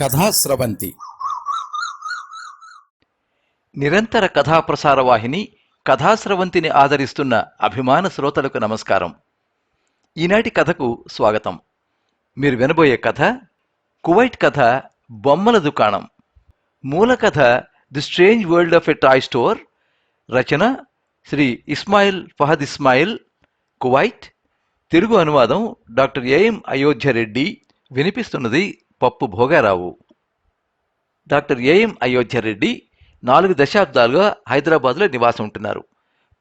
కథాస్రవంతి. నిరంతర కథాప్రసార వాహిని కథాస్రవంతిని ఆదరిస్తున్న అభిమాన శ్రోతలకు నమస్కారం. ఈనాటి కథకు స్వాగతం. మీరు వినబోయే కథ కువైట్ కథ బొమ్మల దుకాణం. మూల కథ the strange world of a toy store. Rachana Shri Ismail Fahad Ismail Kuwait. Telugu అనువాదం డాక్టర్ ఏఎం అయోధ్య రెడ్డి వినిపిస్తున్నది పప్పు భోగారావు. డాక్టర్ ఏఎం అయోధ్యారెడ్డి నాలుగు దశాబ్దాలుగా హైదరాబాద్లో నివాసం ఉంటున్నారు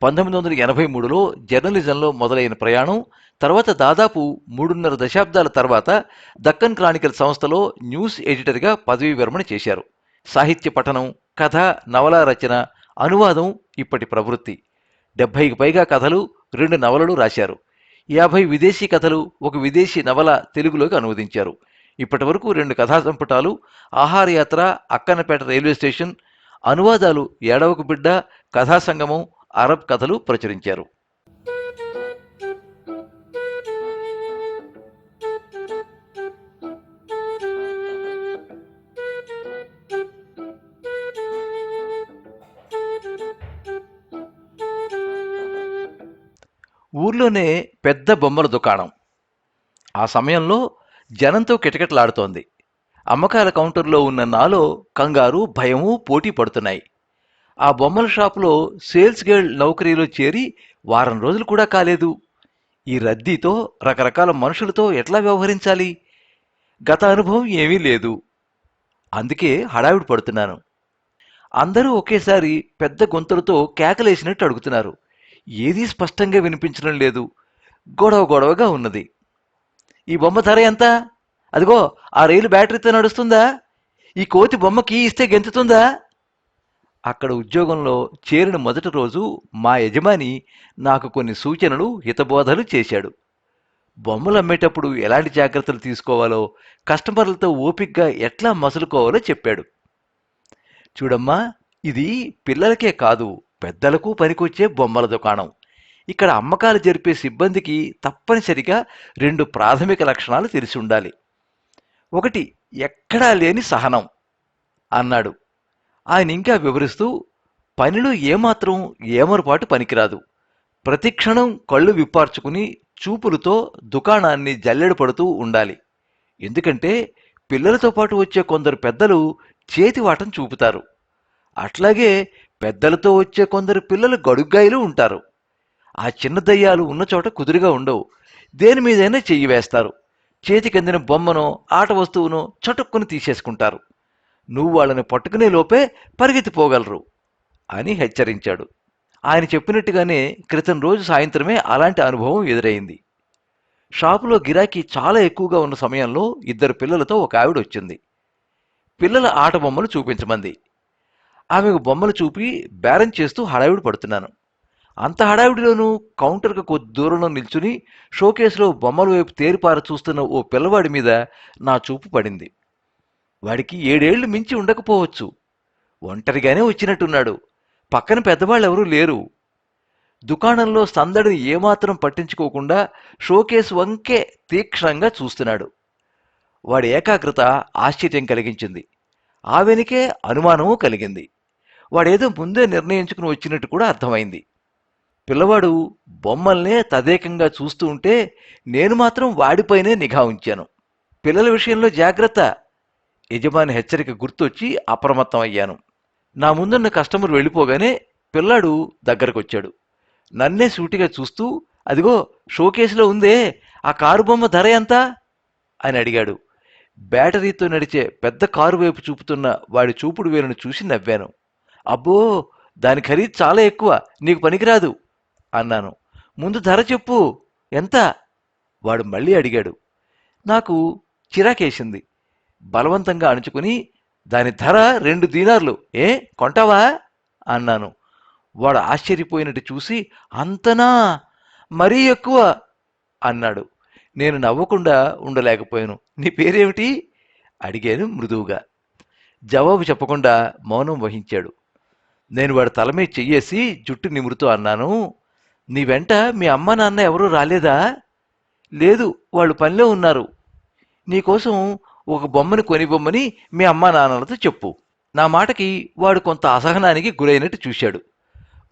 పంతొమ్మిది వందల ఎనభై మూడులో జర్నలిజంలో మొదలైన ప్రయాణం తర్వాత దాదాపు మూడున్నర దశాబ్దాల తర్వాత దక్కన్ క్రానికల్ సంస్థలో న్యూస్ ఎడిటర్గా పదవీ విరమణ చేశారు. సాహిత్య పఠనం కథ నవల రచన అనువాదం ఇప్పటి ప్రవృత్తి. డెబ్భైకి పైగా కథలు రెండు నవలలు రాశారు. యాభై విదేశీ కథలు ఒక విదేశీ నవల తెలుగులోకి అనువదించారు. ఇప్పటి వరకు రెండు కథా సంపుటాలు ఆహారయాత్ర అక్కన్నపేట రైల్వే స్టేషన్ అనువాదాలు ఏడవకు బిడ్డ కథా సంగమం అరబ్ కథలు ప్రచురించారు. ఊర్లోనే పెద్ద బొమ్మల దుకాణం. ఆ సమయంలో జనంతో కిటకిటలాడుతోంది. అమ్మకాల కౌంటర్లో ఉన్న నాలో కంగారు భయము పోటీ పడుతున్నాయి. ఆ బొమ్మల షాపులో సేల్స్ గర్ల్ నౌకరీలో చేరి వారం రోజులు కూడా కాలేదు. ఈ రద్దీతో రకరకాల మనుషులతో ఎట్లా వ్యవహరించాలి? గత అనుభవం ఏమీ లేదు. అందుకే హడావిడి పడుతున్నాను. అందరూ ఒకేసారి పెద్ద గొంతులతో కేకలేసినట్టు అడుగుతున్నారు. ఏదీ స్పష్టంగా వినిపించడం లేదు. గొడవ గొడవగా ఉన్నది. ఈ బొమ్మ ధర ఎంత? అదిగో ఆ రైలు బ్యాటరీతో నడుస్తుందా? ఈ కోతి బొమ్మకి ఇస్తే గెంతుతుందా? అక్కడ ఉద్యోగంలో చేరిన మొదటి రోజు మా యజమాని నాకు కొన్ని సూచనలు హితబోధలు చేశాడు. బొమ్మలు అమ్మేటప్పుడు ఎలాంటి జాగ్రత్తలు తీసుకోవాలో కస్టమర్లతో ఓపిగ్గా ఎట్లా మసులుకోవాలో చెప్పాడు. చూడమ్మా ఇది పిల్లలకే కాదు పెద్దలకు పనికొచ్చే బొమ్మల దుకాణం. ఇక్కడ అమ్మకాలు జరిపే సిబ్బందికి తప్పనిసరిగా రెండు ప్రాథమిక లక్షణాలు తెలిసి ఉండాలి. ఒకటి ఎక్కడా లేని సహనం అన్నాడు. ఆయన ఇంకా వివరిస్తూ పనిలో ఏమాత్రం ఏమరపాటు పనికిరాదు. ప్రతిక్షణం కళ్ళు విప్పార్చుకుని చూపులతో దుకాణాన్ని జల్లెడ పడుతూ ఉండాలి. ఎందుకంటే పిల్లలతో పాటు వచ్చే కొందరు పెద్దలు చేతివాటం చూపుతారు. అట్లాగే పెద్దలతో వచ్చే కొందరు పిల్లలు గడుగ్గాయలు ఉంటారు. ఆ చిన్న దయ్యాలు ఉన్న చోట కుదురుగా ఉండవు. దేని మీదైనా చెయ్యి వేస్తారు. చేతికందిన బొమ్మను ఆట వస్తువును చటుక్కుని తీసేసుకుంటారు. నువ్వు వాళ్ళని పట్టుకునే లోపే పరిగెత్తిపోగలరు అని హెచ్చరించాడు. ఆయన చెప్పినట్టుగానే క్రితం రోజు సాయంత్రమే అలాంటి అనుభవం ఎదురైంది. షాపులో గిరాకీ చాలా ఎక్కువగా ఉన్న సమయంలో ఇద్దరు పిల్లలతో ఒక ఆవిడ వచ్చింది. పిల్లల ఆట బొమ్మలు చూపించమంది. ఆమెకు బొమ్మలు చూపి బేరం చేస్తూ హడావిడి పడుతున్నాను. అంత హడావిడిలోనూ కౌంటర్కు కొద్ది దూరంలో నిల్చుని షోకేసులో బొమ్మల వైపు తేరిపార చూస్తున్న ఓ పిల్లవాడి మీద నా చూపు పడింది. వాడికి ఏడేళ్ళు మించి ఉండకపోవచ్చు. ఒంటరిగానే వచ్చినట్టున్నాడు. పక్కన పెద్దవాళ్ళు ఎవరూ లేరు. దుకాణంలో సందడిని ఏమాత్రం పట్టించుకోకుండా షోకేస్ వంకే తీక్షణంగా చూస్తున్నాడు. వాడి ఏకాగ్రత ఆశ్చర్యం కలిగించింది. ఆ వెనుకే అనుమానము కలిగింది. వాడేదో ముందే నిర్ణయించుకుని వచ్చినట్టు కూడా అర్థమైంది. పిల్లవాడు బొమ్మల్నే తదేకంగా చూస్తూ ఉంటే నేను మాత్రం వాడిపైనే నిఘా ఉంచాను. పిల్లల విషయంలో జాగ్రత్త. యజమాని హెచ్చరిక గుర్తొచ్చి అప్రమత్తం అయ్యాను. నా ముందున్న కస్టమర్ వెళ్ళిపోగానే పిల్లాడు దగ్గరకొచ్చాడు. నన్నే సూటిగా చూస్తూ అదిగో షోకేసులో ఉందే. ఆ కారు బొమ్మ ధర ఎంత? అని అడిగాడు. బ్యాటరీతో నడిచే పెద్ద కారు వైపు చూపుతున్న వాడి చూపుడు వేలును చూసి నవ్వాను. అబ్బో దాని ఖరీదు చాలా ఎక్కువ. నీకు పనికిరాదు. అన్నాను. ముందు ధర చెప్పు. ఎంత? వాడు మళ్ళీ అడిగాడు. నాకు చిరాకేసింది. బలవంతంగా అణుచుకుని దాని ధర రెండు దీనార్లు. ఏ కొంటావా? అన్నాను. వాడు ఆశ్చర్యపోయినట్టు చూసి అంతనా? మరీ ఎక్కువ? అన్నాడు. నేను నవ్వకుండా ఉండలేకపోయాను. నీ పేరేమిటి? అడిగాను మృదువుగా. జవాబు చెప్పకుండా మౌనం వహించాడు. నేను వాడి తల మీద చెయ్యేసి జుట్టు నిమురుతూ అన్నాను. నీ వెంట మీ అమ్మ నాన్న ఎవరూ రాలేదా? లేదు వాళ్ళు పనిలో ఉన్నారు. నీకోసం ఒక బొమ్మని కొని బొమ్మని మీ అమ్మా నాన్నలతో చెప్పు. నా మాటకి వాడు కొంత అసహనానికి గురైనట్టు చూశాడు.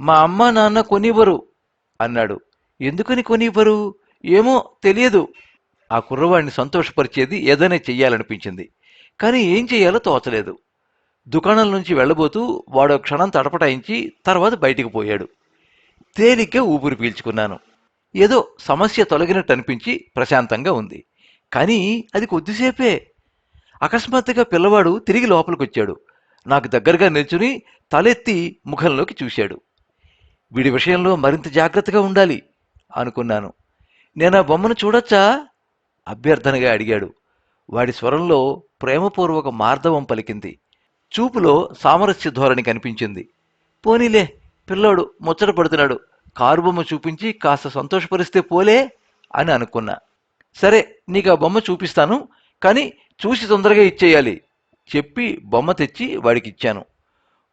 మా అమ్మా నాన్న కొనివ్వరు అన్నాడు. ఎందుకని కొనివ్వరు? ఏమో తెలియదు. ఆ కుర్రవాడిని సంతోషపరిచేది ఏదైనా చెయ్యాలనిపించింది. కానీ ఏం చెయ్యాలో తోచలేదు. దుకాణం నుంచి వెళ్ళబోతూ వాడు క్షణం తడపటాయించి తర్వాత బయటికి పోయాడు. తేలికే ఊపిరి పీల్చుకున్నాను. ఏదో సమస్య తొలగినట్టు అనిపించి ప్రశాంతంగా ఉంది. కానీ అది కొద్దిసేపే. అకస్మాత్తుగా పిల్లవాడు తిరిగి లోపలికొచ్చాడు. నాకు దగ్గరగా నిల్చుని తలెత్తి ముఖంలోకి చూశాడు. వీడి విషయంలో మరింత జాగ్రత్తగా ఉండాలి అనుకున్నాను. నేను ఆ బొమ్మను చూడొచ్చా? అభ్యర్థనగా అడిగాడు. వాడి స్వరంలో ప్రేమపూర్వక మార్దవం పలికింది. చూపులో సామరస్య ధోరణి కనిపించింది. పోనీలే పిల్లోడు ముచ్చట పడుతున్నాడు. కారు బొమ్మ చూపించి కాస్త సంతోషపరిస్తే పోలే అని అనుకున్నా. సరే నీకు ఆ బొమ్మ చూపిస్తాను కానీ చూసి తొందరగా ఇచ్చేయాలి చెప్పి బొమ్మ తెచ్చి వాడికి ఇచ్చాను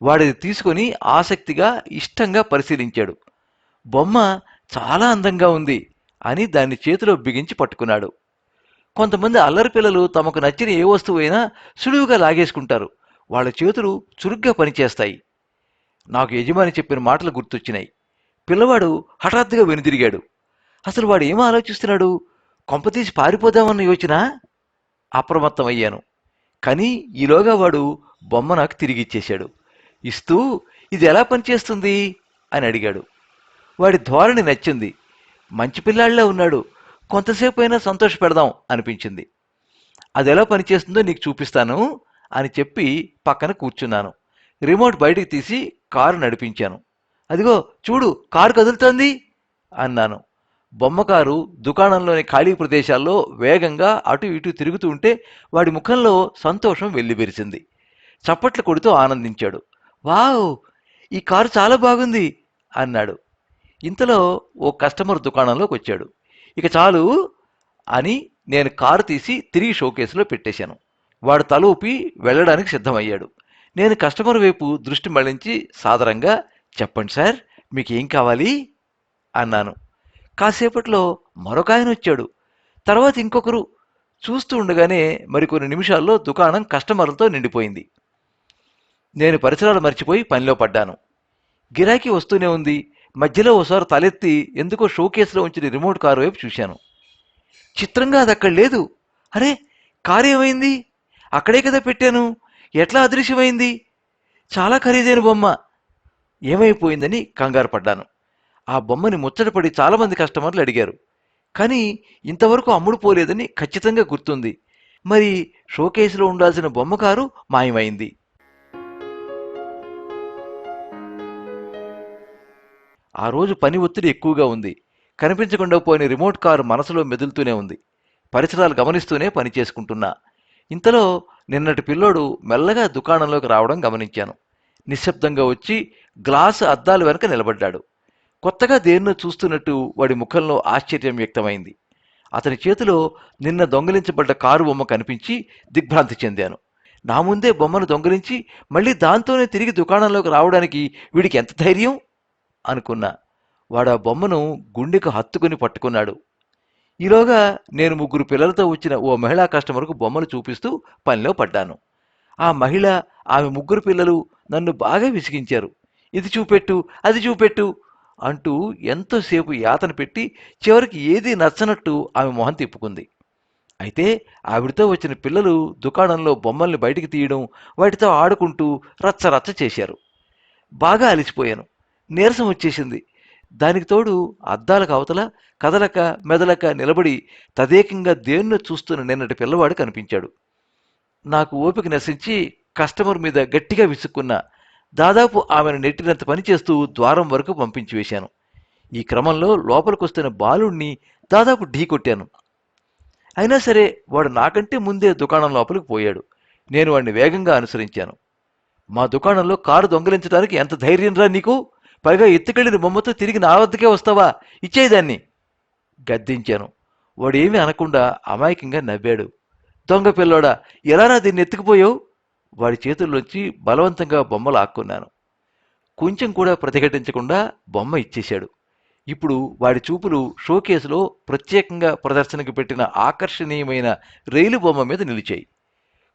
వాడిది తీసుకొని ఆసక్తిగా ఇష్టంగా పరిశీలించాడు. బొమ్మ చాలా అందంగా ఉంది అని దాన్ని చేతిలో బిగించి పట్టుకున్నాడు. కొంతమంది అల్లరి పిల్లలు తమకు నచ్చిన ఏ వస్తువు అయినా సులువుగా లాగేసుకుంటారు. వాళ్ళ చేతులు చురుగ్గా పనిచేస్తాయి. నాకు యజమాని చెప్పిన మాటలు గుర్తొచ్చినాయి. పిల్లవాడు హఠాత్తుగా వెనుదిరిగాడు. అసలు వాడు ఏం ఆలోచిస్తున్నాడు? కొంపతీసి పారిపోదామన్న యోచన? అప్రమత్తమయ్యాను కానీ ఈలోగా వాడు బొమ్మ నాకు తిరిగి ఇచ్చేశాడు ఇస్తూ ఇది ఎలా పనిచేస్తుంది? అని అడిగాడు. వాడి ధోరణి నచ్చింది. మంచి పిల్లాళ్ళ ఉన్నాడు. కొంతసేపు అయినా సంతోష పెడదాం అనిపించింది. అది ఎలా పనిచేస్తుందో నీకు చూపిస్తాను అని చెప్పి పక్కన కూర్చున్నాను. రిమోట్ బయటికి తీసి కారు నడిపించాను. అదిగో చూడు కారు కదులుతోంది అన్నాను. బొమ్మ కారు దుకాణంలోని ఖాళీ ప్రదేశాల్లో వేగంగా అటు ఇటు తిరుగుతూ ఉంటే వాడి ముఖంలో సంతోషం వెల్లివిరిసింది చప్పట్లు కొడుతూ ఆనందించాడు. వావ్ ఈ కారు చాలా బాగుంది అన్నాడు. ఇంతలో ఓ కస్టమర్ దుకాణంలోకి వచ్చాడు. ఇక చాలు అని నేను కారు తీసి తిరిగి షోకేసులో పెట్టేశాను. వాడు తలూపి వెళ్ళడానికి సిద్ధమయ్యాడు. నేను కస్టమర్ వైపు దృష్టి మళ్ళించి సాదరంగా చెప్పండి సార్ మీకు ఏం కావాలి? అన్నాను. కాసేపట్లో మరొక ఆయన వచ్చాడు. తర్వాత ఇంకొకరు చూస్తూ ఉండగానే మరికొన్ని నిమిషాల్లో దుకాణం కస్టమర్లతో నిండిపోయింది. నేను పరిసరాలు మర్చిపోయి పనిలో పడ్డాను. గిరాకీ వస్తూనే ఉంది. మధ్యలో ఓసారి తలెత్తి ఎందుకో షోకేస్లో ఉంచిన రిమోట్ కారు వైపు చూశాను. చిత్రంగా అది అక్కడ లేదు. అరే కారు ఏమైంది? అక్కడే కదా పెట్టాను. ఎట్లా అదృశ్యమైంది? చాలా ఖరీదైన బొమ్మ. ఏమైపోయిందని కంగారు పడ్డాను. ఆ బొమ్మని ముచ్చటపడి చాలామంది కస్టమర్లు అడిగారు. కానీ ఇంతవరకు అమ్ముడు పోలేదని ఖచ్చితంగా గుర్తుంది. మరి షోకేసులో ఉండాల్సిన బొమ్మ కారు మాయమైంది. ఆ రోజు పని ఒత్తిడి ఎక్కువగా ఉంది. కనిపించకుండా పోయిన రిమోట్ కారు మనసులో మెదులుతూనే ఉంది. పరిసరాలు గమనిస్తూనే పని చేసుకుంటున్నా. ఇంతలో నిన్నటి పిల్లోడు మెల్లగా దుకాణంలోకి రావడం గమనించాను. నిశ్శబ్దంగా వచ్చి గ్లాసు అద్దాల వెనక నిలబడ్డాడు. కొత్తగా దేన్నో చూస్తున్నట్టు వాడి ముఖంలో ఆశ్చర్యం వ్యక్తమైంది. అతని చేతిలో నిన్న దొంగిలించబడ్డ కారు బొమ్మ కనిపించి దిగ్భ్రాంతి చెందాను. నా ముందే బొమ్మను దొంగిలించి మళ్ళీ దాంతోనే తిరిగి దుకాణంలోకి రావడానికి వీడికి ఎంత ధైర్యం? అనుకున్నా. వాడు ఆ బొమ్మను గుండెకు హత్తుకుని పట్టుకున్నాడు. ఈలోగా నేను ముగ్గురు పిల్లలతో వచ్చిన ఓ మహిళా కస్టమర్కు బొమ్మలు చూపిస్తూ పనిలో పడ్డాను. ఆ మహిళ ఆమె ముగ్గురు పిల్లలు నన్ను బాగా విసిగించారు. ఇది చూపెట్టు అది చూపెట్టు అంటూ ఎంతోసేపు యాతన పెట్టి చివరికి ఏదీ నచ్చనట్టు ఆమె మొహం తిప్పుకుంది. అయితే ఆవిడతో వచ్చిన పిల్లలు దుకాణంలో బొమ్మల్ని బయటికి తీయడం వాటితో ఆడుకుంటూ రచ్చరచ్చ చేశారు. బాగా అలిసిపోయాను. నీరసం వచ్చేసింది. దానికి తోడు అద్దాలకు అవతల కదలక మెదలక నిలబడి తదేకంగా దేన్నో చూస్తున్న నిన్నటి పిల్లవాడు కనిపించాడు. నాకు ఓపిక నశించి కస్టమర్ మీద గట్టిగా విసుక్కున్న దాదాపు ఆమెను నెట్టినంత పని చేస్తూ ద్వారం వరకు పంపించి వేశాను. ఈ క్రమంలో లోపలికొస్తున్న బాలుణ్ణి దాదాపు ఢీ కొట్టాను. అయినా సరే వాడు నాకంటే ముందే దుకాణం లోపలికి పోయాడు. నేను వాడిని వేగంగా అనుసరించాను. మా దుకాణంలో కారు దొంగిలించడానికి ఎంత ధైర్యం రా నీకు? పైగా ఎత్తుకెళ్ళిన బొమ్మతో తిరిగి నా వద్దకే వస్తావా? ఇచ్చేదాన్ని. గద్దించాను. వాడు ఏమీ అనకుండా అమాయకంగా నవ్వాడు. దొంగ పిల్లోడా ఎలారా దీన్ని ఎత్తుకుపోయావు? వాడి చేతుల్లోంచి బలవంతంగా బొమ్మలు ఆక్కున్నాను. కొంచెం కూడా ప్రతిఘటించకుండా బొమ్మ ఇచ్చేశాడు. ఇప్పుడు వాడి చూపులు షోకేసులో ప్రత్యేకంగా ప్రదర్శనకు పెట్టిన ఆకర్షణీయమైన రైలు బొమ్మ మీద నిలిచాయి.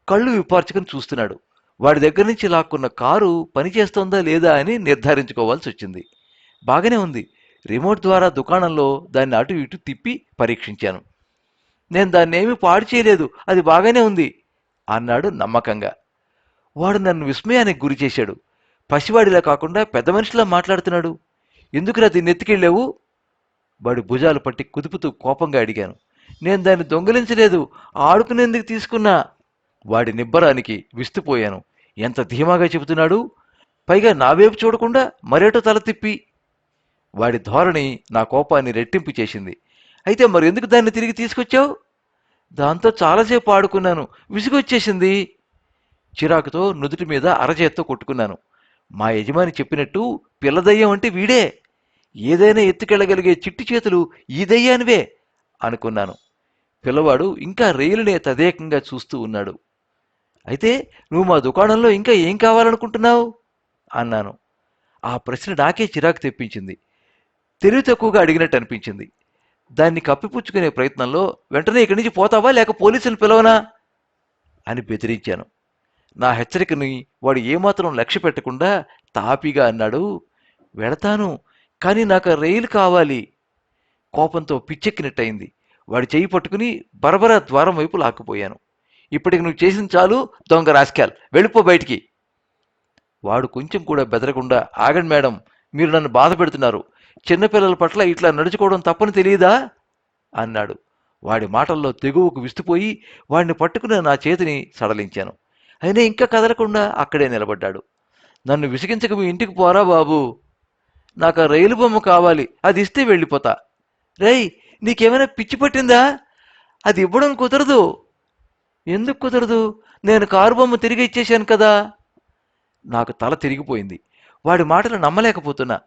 కళ్ళు విపార్చుకుని చూస్తున్నాడు. వాడి దగ్గర నుంచి లాక్కున్న కారు పనిచేస్తోందా లేదా అని నిర్ధారించుకోవాల్సి వచ్చింది. బాగానే ఉంది. రిమోట్ ద్వారా దుకాణంలో దాన్ని అటు ఇటు తిప్పి పరీక్షించాను. నేను దాన్ని ఏమీ పాడు చేయలేదు. అది బాగానే ఉంది అన్నాడు నమ్మకంగా. వాడు నన్ను విస్మయానికి గురి చేశాడు. పసివాడిలా కాకుండా పెద్ద మనిషిలా మాట్లాడుతున్నాడు. ఎందుకురా దీన్ని ఎత్తుకెళ్ళావు? వాడి భుజాలు పట్టి కుదుపుతూ కోపంగా అడిగాను. నేను దాన్ని దొంగిలించలేదు. ఆడుకునేందుకు తీసుకున్నా. వాడి నిబ్బరానికి విస్తుపోయాను. ఎంత ధీమాగా చెబుతున్నాడు? పైగా నావేపు చూడకుండా మరేటో తల తిప్పి వాడి ధోరణి నా కోపాన్ని రెట్టింపు చేసింది. అయితే మరి ఎందుకు దాన్ని తిరిగి తీసుకొచ్చావు? దాంతో చాలాసేపు ఆడుకున్నాను. విసుగొచ్చేసింది. చిరాకుతో నుదుటి మీద అరచేత్తో కొట్టుకున్నాను. మా యజమాని చెప్పినట్టు పిల్లదయ్యం అంటే వీడే. ఏదైనా ఎత్తుకెళ్ళగలిగే చిట్టి చేతులు ఈ దయ్యానివే అనుకున్నాను. పిల్లవాడు ఇంకా రైలునే తదేకంగా చూస్తూ ఉన్నాడు. అయితే నువ్వు మా దుకాణంలో ఇంకా ఏం కావాలనుకుంటున్నావు? అన్నాను. ఆ ప్రశ్న నాకే చిరాకు తెప్పించింది. తెలివి తక్కువగా అడిగినట్టు అనిపించింది. దాన్ని కప్పిపుచ్చుకునే ప్రయత్నంలో వెంటనే ఇక్కడి నుంచి పోతావా లేక పోలీసులు పిలవనా? అని బెదిరించాను. నా హెచ్చరికని వాడు ఏమాత్రం లక్ష్య పెట్టకుండా తాపీగా అన్నాడు. వెళతాను కానీ నాకు రైలు కావాలి. కోపంతో పిచ్చెక్కినట్టయింది. వాడి చేయి పట్టుకుని బరబరా ద్వారం వైపు లాక్కుపోయాను. ఇప్పటికి నువ్వు చేసిన చాలు దొంగ రాస్కాల్ వెళ్ళిపో బయటికి. వాడు కొంచెం కూడా బెదరకుండా ఆగండి మేడం మీరు నన్ను బాధ పెడుతున్నారు. చిన్నపిల్లల పట్ల ఇట్లా నడుచుకోవడం తప్పని తెలియదా? అన్నాడు. వాడి మాటల్లో తెగువకు విస్తుపోయి వాడిని పట్టుకుని నా చేతిని సడలించాను. అయినా ఇంకా కదలకుండా అక్కడే నిలబడ్డాడు. నన్ను విసిగించక మీ ఇంటికి పోరా బాబు. నాకు ఆ రైలు బొమ్మ కావాలి అది ఇస్తే వెళ్ళిపోతా. రేయ్ నీకేమైనా పిచ్చి పట్టిందా? అది ఇవ్వడం కుదరదు. ఎందుకు కుదరదు? నేను కారు బొమ్మ తిరిగి ఇచ్చేశాను కదా. నాకు తల తిరిగిపోయింది. వాడి మాటలు నమ్మలేకపోతున్నా.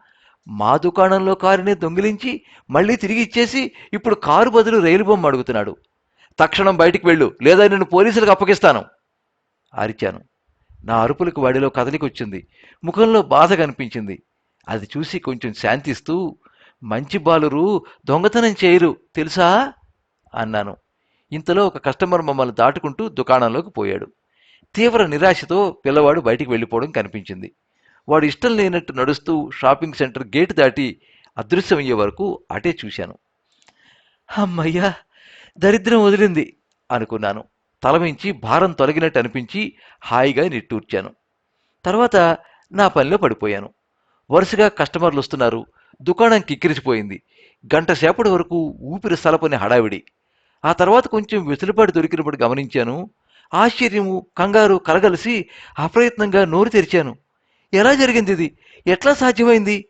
మా దుకాణంలో కారుని దొంగిలించి మళ్ళీ తిరిగి ఇచ్చేసి ఇప్పుడు కారు బదులు రైలు బొమ్మ అడుగుతున్నాడు. తక్షణం బయటికి వెళ్ళు లేదా నేను పోలీసులకు అప్పగిస్తాను ఆరిచాను నా అరుపులకు వాడిలో కదలికొచ్చింది ముఖంలో బాధ కనిపించింది. అది చూసి కొంచెం శాంతిస్తూ మంచి బాలురు దొంగతనం చేయరు తెలుసా? అన్నాను. ఇంతలో ఒక కస్టమర్ మమ్మల్ని దాటుకుంటూ దుకాణంలోకి పోయాడు. తీవ్ర నిరాశతో పిల్లవాడు బయటికి వెళ్ళిపోవడం కనిపించింది. వాడు ఇష్టం లేనట్టు నడుస్తూ షాపింగ్ సెంటర్ గేటు దాటి అదృశ్యమయ్యే వరకు అటే చూశాను. అమ్మయ్యా దరిద్రం వదిలింది అనుకున్నాను. తలమించి భారం తొలగినట్టు అనిపించి హాయిగా నిట్టూర్చాను. తర్వాత నా పనిలో పడిపోయాను. వరుసగా కస్టమర్లు వస్తున్నారు. దుకాణం కిక్కిరిసిపోయింది. గంట సేపటి వరకు ఊపిరి సలపని హడావిడి. ఆ తర్వాత కొంచెం వెసులుబాటు దొరికినప్పుడు గమనించాను. ఆశ్చర్యము కంగారు కలగలిసి అప్రయత్నంగా నోరు తెరిచాను. ఎలా జరిగింది ఇది? ఎట్లా సాధ్యమైంది?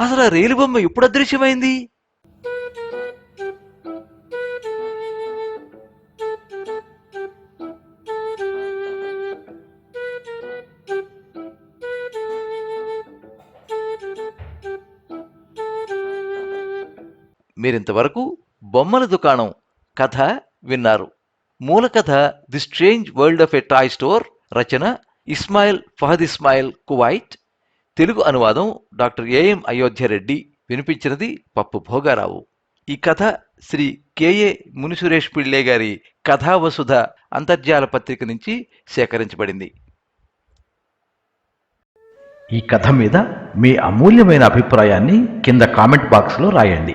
అసలు ఆ రైలు బొమ్మ ఎప్పుడు అదృశ్యమైంది? మీరింతవరకు బొమ్మల దుకాణం కథ విన్నారు. మూల కథ the strange world of a toy store Rachana Ismail Fahad Ismail Kuwait. Telugu అనువాదం డాక్టర్ ఏఎం అయోధ్యరెడ్డి. వినిపించినది పప్పు భోగారావు. ఈ కథ శ్రీ కెఏ మునిసురేష్ పిళ్ళే గారి కథావసుధ అంతర్జాల పత్రిక నుంచి సేకరించబడింది. ఈ కథ మీద మీ అమూల్యమైన అభిప్రాయాన్ని కింద కామెంట్ బాక్స్లో రాయండి.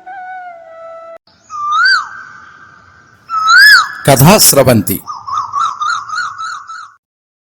కథా స్రవంతి